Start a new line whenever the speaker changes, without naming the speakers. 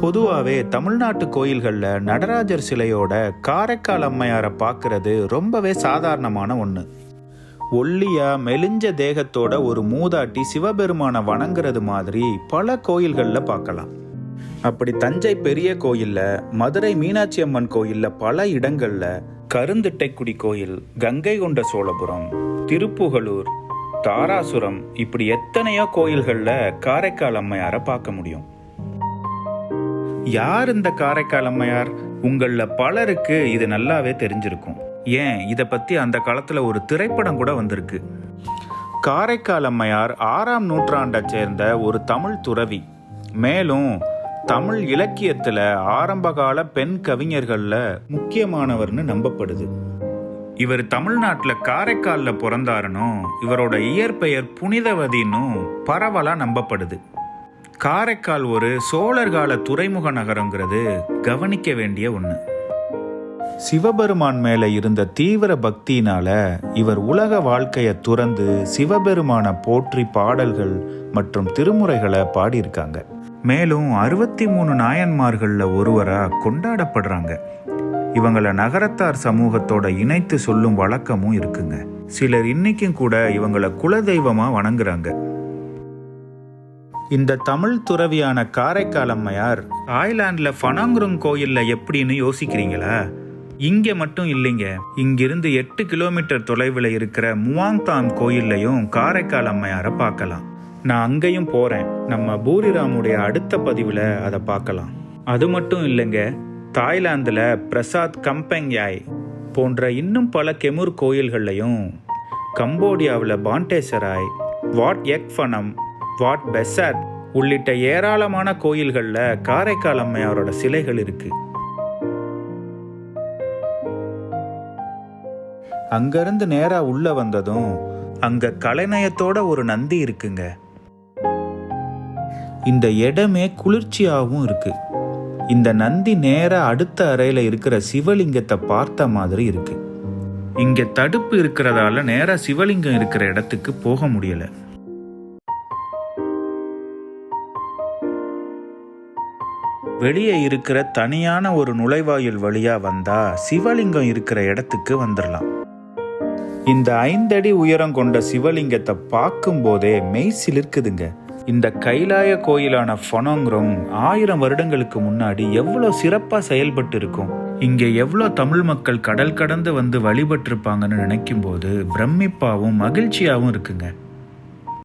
பொதுவாகவே தமிழ்நாட்டு கோயில்களில் நடராஜர் சிலையோட காரைக்கால் அம்மையாரை பார்க்கறது ரொம்பவே சாதாரணமான ஒன்று ஒல்லியா மெலிஞ்ச தேகத்தோட ஒரு மூதாட்டி சிவபெருமானை வணங்குறது மாதிரி பல கோயில்களில் பார்க்கலாம் அப்படி தஞ்சை பெரிய கோயிலில் மதுரை மீனாட்சி அம்மன் கோயிலில் பல இடங்களில் கருந்திட்டைக்குடி கோயில் கங்கை கொண்ட சோழபுரம் திருப்புகலூர் தாராசுரம் இப்படி எத்தனையோ கோயில்களில் காரைக்கால் அம்மையாரை பார்க்க முடியும். யார் இந்த காரைக்கால் அம்மையார்? உங்களில் பலருக்கு இது நல்லாவே தெரிஞ்சிருக்கும். ஏன்? இதை பற்றி அந்த காலத்தில் ஒரு திரைப்படம் கூட வந்திருக்கு. காரைக்கால் அம்மையார் ஆறாம் நூற்றாண்டை சேர்ந்த ஒரு தமிழ் துறவி. மேலும் தமிழ் இலக்கியத்தில் ஆரம்பகால பெண் கவிஞர்களில் முக்கியமானவர்னு நம்பப்படுது. இவர் தமிழ்நாட்டில் காரைக்காலில் பிறந்தாருனும் இவரோட இயற்பெயர் புனிதவதினும் பரவலாக நம்பப்படுது. காரைக்கால் ஒரு சோழர் கால துறைமுக நகரங்கிறது கவனிக்க வேண்டிய ஒன்று சிவபெருமான் மேல இருந்த தீவிர பக்தியினால இவர் உலக வாழ்க்கையை துறந்து சிவபெருமான போற்றி பாடல்கள் மற்றும் திருமுறைகளை பாடியிருக்காங்க. மேலும் அறுபத்தி மூணு நாயன்மார்கள்ல ஒருவரா கொண்டாடப்படுறாங்க. இவங்களை நகரத்தார் சமூகத்தோட இணைத்து சொல்லும் வழக்கமும் இருக்குங்க. சிலர் இன்னைக்கும் கூட இவங்களை குலதெய்வமா வணங்குறாங்க. இந்த தமிழ் துறவியான காரைக்கால் அம்மையார் தாய்லாந்துல ஃபனாங்குருங் கோயில்ல எப்படின்னு யோசிக்கிறீங்களா? இங்க மட்டும் இல்லைங்க. இங்கிருந்து எட்டு கிலோமீட்டர் தொலைவில் இருக்கிற முவாங்தாம் கோயில்லையும் காரைக்கால் அம்மையாரை பார்க்கலாம். நான் அங்கேயும் போறேன். நம்ம பூரிராமுடைய அடுத்த பதிவில் அதை பார்க்கலாம். அது மட்டும் இல்லைங்க. தாய்லாந்துல பிரசாத் கம்பெங்யாய் போன்ற இன்னும் பல கெமுர் கோயில்கள்லையும் கம்போடியாவில் Banteay Srei Wat Ek Phnom Wat Baset உள்ளிட்ட ஏராளமான கோயில்களில் காரைக்கால் அம்மையாரோட சிலைகள் இருக்கு. அங்கிருந்து நேரா உள்ள வந்ததும் அங்க கலைநயத்தோட ஒரு நந்தி இருக்குங்க. இந்த இடமே குளிர்ச்சியாகவும் இருக்கு. இந்த நந்தி நேரா அடுத்த அறையில இருக்கிற சிவலிங்கத்தை பார்த்த மாதிரி இருக்கு. இங்க தடுப்பு இருக்கிறதால நேரா சிவலிங்கம் இருக்கிற இடத்துக்கு போக முடியல. வெளியே இருக்கிற தனியான ஒரு நுழைவாயில் வழியா வந்தா சிவலிங்கம் இருக்கிற இடத்துக்கு வந்துடலாம் இந்த ஐந்தடி உயரம் கொண்ட சிவலிங்கத்தை பார்க்கும் போதே மெய் சிலிர்க்குதுங்க. இந்த கைலாய கோயிலான ஃபனோங்ரம் ஆயிரம் வருடங்களுக்கு முன்னாடி எவ்வளோ சிறப்பாக செயல்பட்டு இருக்கும் இங்கே எவ்வளோ தமிழ் மக்கள் கடல் கடந்து வந்து வழிபட்டிருப்பாங்கன்னு நினைக்கும் போது பிரமிப்பாகவும் மகிழ்ச்சியாகவும் இருக்குங்க.